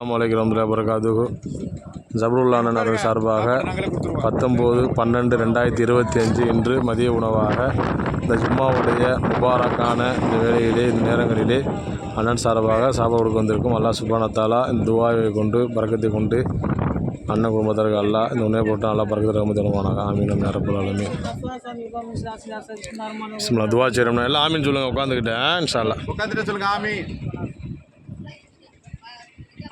அலைக்கும் வரகாத்துகு ஜபருல்லா அண்ணன் சார்பாக பத்தொம்போது பன்னெண்டு ரெண்டாயிரத்தி இருபத்தி அஞ்சு இன்று மதிய உணவாக இந்த ஜும்மாவுடைய முபாரக்கான இந்த வேளையிலே இந்த நேரங்களிலே அண்ணன் சார்பாக சாப்பாடு வந்திருக்கும். அல்லா சுபான இந்த துவாவை கொண்டு பறக்கத்தை கொண்டு அண்ணன் குடும்பத்திற்கு அல்லா இந்த உணவை போட்டு நல்லா பறக்கத்தை ரொம்ப தருவானாங்க ஆமீன் நேரப்புல ஆலமி துவா செய்யணும் எல்லாம் ஆமீன் சொல்லுங்கள் உட்காந்துக்கிட்டேன் இன்ஷால்லா உட்காந்துட்டு சொல்லுங்கள் ஆமீன்.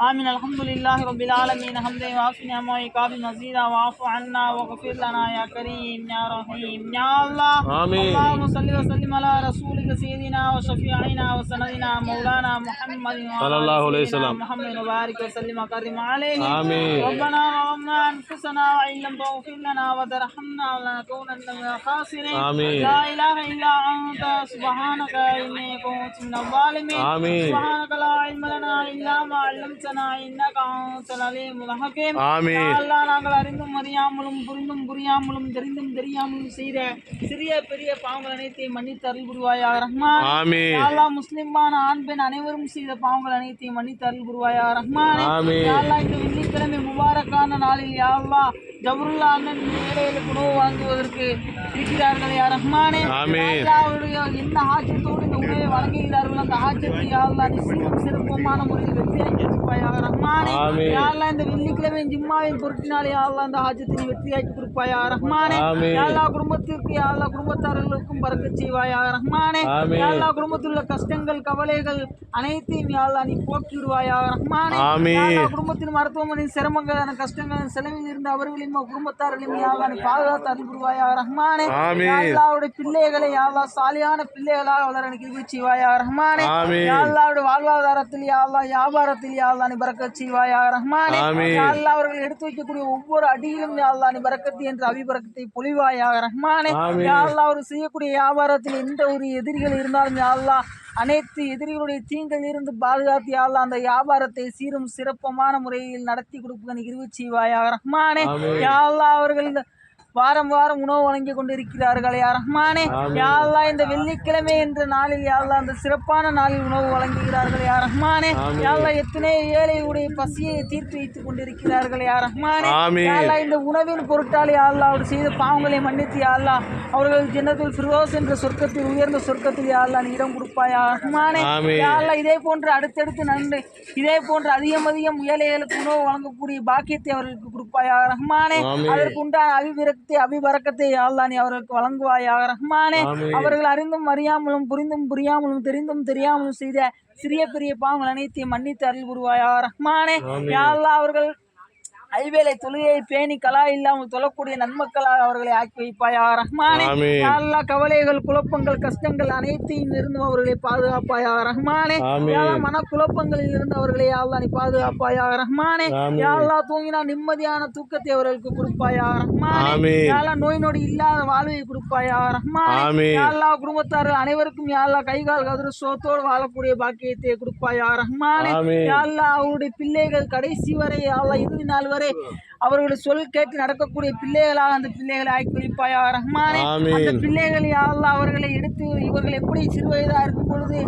آمين الحمد لله رب العالمين حمدا وافي نعمه ويكافي مزيدا واعف عنا واغفر لنا يا كريم يا رحيم يا الله آمين. اللهم صل وسلم على رسولك سيدنا وشفيعنا وسندنا مولانا محمد صلى الله عليه وسلم. محمد وبارك وسلم وكرم عليه آمين. ربنا ظلمنا أنفسنا وإن لم تغفر لنا وترحمنا لنكونن من الخاسرين آمين. لا إله إلا أنت سبحانك إني كنت من الظالمين آمين. سبحانك لا علم لنا إلا ما علمتنا ரப்பனா இன்னகாத்தலீம் ஆமீன். அல்லாஹ் நாங்கள் அறிந்தும் அறியாமலும் புரிந்தும் புரியாமலும் தெரிந்தும் தெரியாமலும் செய்த சிறிய பெரிய பாவங்கள் அனைத்தையும் மன்னித்து அருள் புரிவாயா ரஹ்மான் ஆமீன். அல்லாஹ் முஸ்லிமான ஆண் பெண் அனைவரும் செய்த பாவங்கள் அனைத்தையும் மன்னித்து அருள் புரிவாயா ரஹ்மான் ஆமீன். இந்த வெள்ளிக்கிழமை முபாரக்கான நாளில் யா அல்லாஹ் ஜபருல்லா அண்ணன் வேலையில் உணவு வாங்குவதற்கு இருக்கிறார்கள் ரஹ்மானே. அவருடைய என்ன ஆச்சரியத்தோடு இந்த உணவை வழங்குகிறார்கள் அந்த ஆச்சரியத்தை யா அல்லாஹ் நீ சீரும் சிறப்புமான முறையில் வெற்றியாக்கி கொடுப்பாயா ரஹ்மானே. ஆமீன். யா அல்லாஹ் இந்த வெள்ளிக்கிழமை ஜிம்மாவின் பொருட்டினாலே யா அல்லாஹ் அந்த ஆச்சரியத்தை வெற்றியாக்கி கொடுப்பாயா? ரஹ்மானே. அல்லாஹ் குடும்பத்திற்கு யா அல்லாஹ் குடும்பத்தார்களுக்கும் பறக்கச் செய்வாயா? ரஹ்மானே. அல்லாஹ் குடும்பத்தில் உள்ள கஷ்டங்கள் கவலைகள் அனைத்தையும் யா அல்லாஹ் நீ போக்கி விடுவாயா ரஹ்மானே. குடும்பத்தின் மருத்துவமனை சிரமங்களான கஷ்டங்கள் செலவில் இருந்த அவர்களையும் குடும்பத்தார்களையும் யா அல்லாஹ் நீ பாதுகாத்து அருள் புரிவாயா ரஹ்மானே. பிள்ளைகளை சாலியான பிள்ளைகளாக வளர எனக்கு செய்வாயா ரஹ்மானே. வாழ்வாதாரத்தில் வியாபாரத்தில் நீ செய்வாயா ரஹ்மானே. அவர்கள் எடுத்து வைக்கக்கூடிய ஒவ்வொரு அடியிலும் நீ என்ற அபிபரக்கத்தை பொழிவாயா ரஹ்மானே. ஆமீன். யா அல்லாஹ் அவர் செய்யக்கூடிய வியாபாரத்தில் எந்த ஒரு எதிரிகள் இருந்தாலும் யா அல்லாஹ் அனைத்து எதிரிகளுடைய தீங்கில் இருந்து பாதுகாத்து யா அல்லாஹ் அந்த வியாபாரத்தை சீரும் சிறப்பமான முறையில் நடத்தி கொடுப்பதனை கிருபை செய்வாயா ரஹ்மானே. ஆமீன். யா அல்லாஹ் அவர்கள் வாரம் வாரம் உணவு வழங்கி கொண்டிருக்கிறார்கள் யா ரஹ்மானே. யா அல்லாஹ் இந்த வெள்ளிக்கிழமை என்ற நாளில் யா அல்லாஹ் அந்த சிறப்பான நாளில் உணவு வழங்குகிறார்கள் யா ரஹ்மானே. யா அல்லாஹ் எத்தனை ஏழையுடைய பசியை தீர்த்து வைத்துக் கொண்டிருக்கிறார்கள் யா ரஹ்மானே. யா அல்லாஹ் இந்த உணவின் பொருட்டால் யா அல்லாஹ் அவர் செய்த பாவங்களை மன்னித்து யா அல்லாஹ் அவர்கள் ஜன்னத்துல் ஃபிர்தௌஸ் என்ற சொர்க்கத்தில் உயர்ந்த சொர்க்கத்தில் யா அல்லாஹ் நீ இடம் கொடுப்பாயா ரஹ்மானே. யா அல்லாஹ் இதே போன்று அடுத்தடுத்து நன்மை இதே போன்று அதிகம் அதிகம் ஏழைகளுக்கு உணவு வழங்கக்கூடிய பாக்கியத்தை அவர்களுக்கு கொடுப்பாயா ரஹ்மானே ஆமீன். அதற்கு உண்டான அபிவிரக்தி அபிபரக்கத்தை யா அல்லாஹ் நீ அவர்களுக்கு வழங்குவாயா ரஹ்மானே. அவர்கள் அறிந்தும் அறியாமலும் புரிந்தும் புரியாமலும் தெரிந்தும் தெரியாமலும் செய்த சிறிய பெரிய பாவங்கள் அனைத்தையும் மன்னித்து அருள் புரிவாயா ரஹ்மானே ஆமீன். யா அல்லாஹ் அவர்கள் ஐவேளை தொழுகையை பேணி கலா இல்லாமல் தொழக்கூடிய நன்மக்களாக அவர்களை ஆக்கி வைப்பாயா ரஹ்மானே அல்லாஹ் கவலைகள் குழப்பங்கள் கஷ்டங்கள் அனைத்தையும் இருந்தும் அவர்களை பாதுகாப்பாயா ரஹ்மானே மன குழப்பங்களில் இருந்து அவர்களை யா அல்லாஹ் நீ பாதுகாப்பாயா ரஹ்மானே ஆமீன். யா அல்லாஹ் தூங்கினா நிம்மதியான தூக்கத்தை அவர்களுக்கு கொடுப்பாயா ரஹ்மானே ஆமீன். யா அல்லாஹ் நோய் நொடி இல்லாத வாழ்வை கொடுப்பாயா ரஹ்மானே ஆமீன். யா அல்லாஹ் குடும்பத்தார்கள் அனைவருக்கும் யா அல்லாஹ் கைகால் கதிர சோத்தோடு வாழக்கூடிய பாக்கியத்தை கொடுப்பாயா ரஹ்மானே ஆமீன். யா அல்லாஹ் அவருடைய பிள்ளைகள் கடைசி வரை யா அல்லாஹ் இறுதி நாள் வரை அவர்களுடைய சொல் கேட்டு நடக்கக்கூடிய பிள்ளைகளாக அந்த பிள்ளைகளை ஆக்கி ரஹ்மானே. அந்த பிள்ளைகள் யா அல்லாஹ் அவர்களை எடுத்து இவர்கள் எப்படி சிறு வயதாக இருக்கும் பொழுது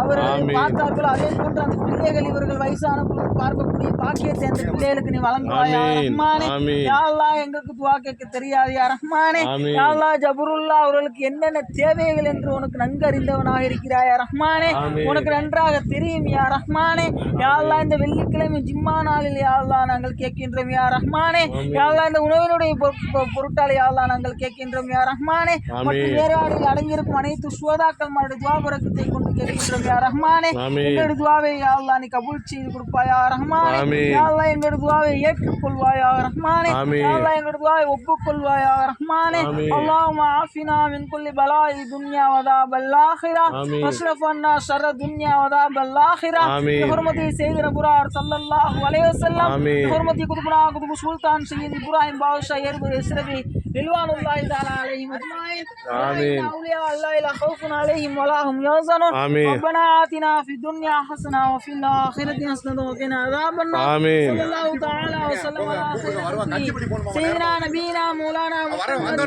அவர்களை. பார்த்தார்களோ அதே போன்று அந்த பிள்ளைகள் இவர்கள் வயசான பொழுது பார்க்கக்கூடிய பாக்கியத்தை அந்த பிள்ளைகளுக்கு நீ வழங்குவாயா. ரஹ்மானே ஆமீன். யா அல்லாஹ் எங்களுக்கு துவா கேட்க தெரியாது யா ரஹ்மானே ஆமீன். யா அல்லாஹ் ஜபருல்லா அவர்களுக்கு என்னென்ன தேவைகள் என்று உனக்கு நன்கு அறிந்தவனாக இருக்கிறாய் ரஹ்மானே. உனக்கு நன்றாக தெரியும் யா ரஹ்மானே யா அல்லாஹ் இந்த வெள்ளிக்கிழமை ஜிம்மா நாளில் யா அல்லாஹ் நாங்கள் கேட்கின்றோம் யா ரஹ்மானே. யாழ்லாம் இந்த உணவினுடைய பொருட்டாளி யாழ்லாம் நாங்கள் கேட்கின்றோம் யா ரஹ்மானே. மற்றும் வேறுபாடுகள் அடங்கியிருக்கும் அனைத்து சுவதாக்கள்மாருடைய துவாபுரத்தை கொண்டு கேட்கின்றோம் யா ரஹ்மானே. எங்களுடைய துவாவை யாழ்லாம் நீ கபூல் செய்து கொடுப்பாயா ரஹ்மானே. யாழ்லாம் எங்களுடைய துவாவை ஏற்றுக்கொள்வாயா ரஹ்மானே. யாழ்லாம் எங்களுடைய துவாவை ஒப்புக்கொள்வாயா ரஹ்மானே. அல்லாஹும் ஆஃபினா மின் குல்லி பலாய் துன்யா வதா பல்லாஹிரா. அஸ்ரஃபன்னா ஷர துன்யா வதா பல்லாஹிரா. ஹுர்மதி செய்கிற குரார் சல்லல்லாஹு அலைஹி வஸல்லம். ஹுர்மதி குதுபுனா குதுபு சுல்தான் சையீத் இப்ராஹிம் பாதுஷா ஏர்பு இஸ்ரவி رضوان الله تعالى عليهم اجمعين امين اولياء الله لا خوف عليهم ولا هم يحزنون امين ربنا آتنا في الدنيا حسنه وفي الاخره حسنه وقنا عذاب النار امين صلى الله تعالى وسلم على سيدنا نبينا مولانا محمد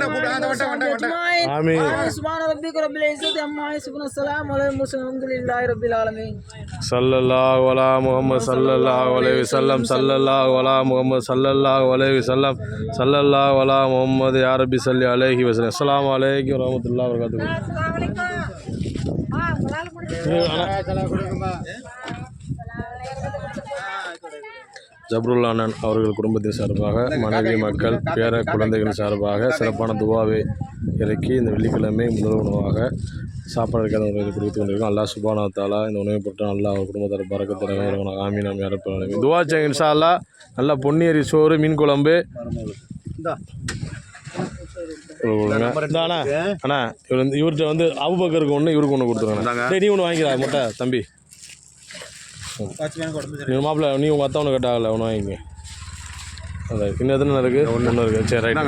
اجمعين امين سبحان ربك رب العزه عما يصفون السلام على المرسلين الحمد لله رب العالمين صلى الله على محمد صلى الله عليه وسلم صلى الله على محمد صلى الله عليه وسلم صلى الله على محمد முகமது யாரபி சல்லி அலேஹி அலைஹி அஸ்லாம் அலேஹி வரமத்துல்லா வரஹ்மத்துல்லாஹி ஜப்ருல்லா அண்ணன் அவர்கள் குடும்பத்தின் சார்பாக மனைவி மக்கள் பேர குழந்தைகள் சார்பாக சிறப்பான துவாவை இறக்கி இந்த வெள்ளிக்கிழமை முதல் உணவாக சாப்பாடு இருக்காத கொடுத்து கொண்டிருக்கோம். அல்லா சுபானா தாலா இந்த உணவை போட்டு நல்லா அவர் குடும்பத்தார் பறக்கத்திறங்க ஆமீன் ஆமி அரப்பு துவா செய்யுங்க இன்ஷா அல்லா நல்லா பொன்னியரி சோறு மீன் குழம்பு. அண்ணா அண்ணா இவர் வந்து இவர்கிட்ட வந்து அபுபக்கருக்கு ஒன்று இவருக்கு ஒன்று கொடுத்துருங்க டேய் நீ ஒன்று வாங்கிக்கிறா முட்டை தம்பி. நீ மாப்பிள்ள நீ உங்கள் அத்தை ஒன்று கட்டாகல ஒன்று வாங்கிங்க அதான் இன்னும் எத்தனை இருக்குது ஒன்று இருக்குது சரி ரைட்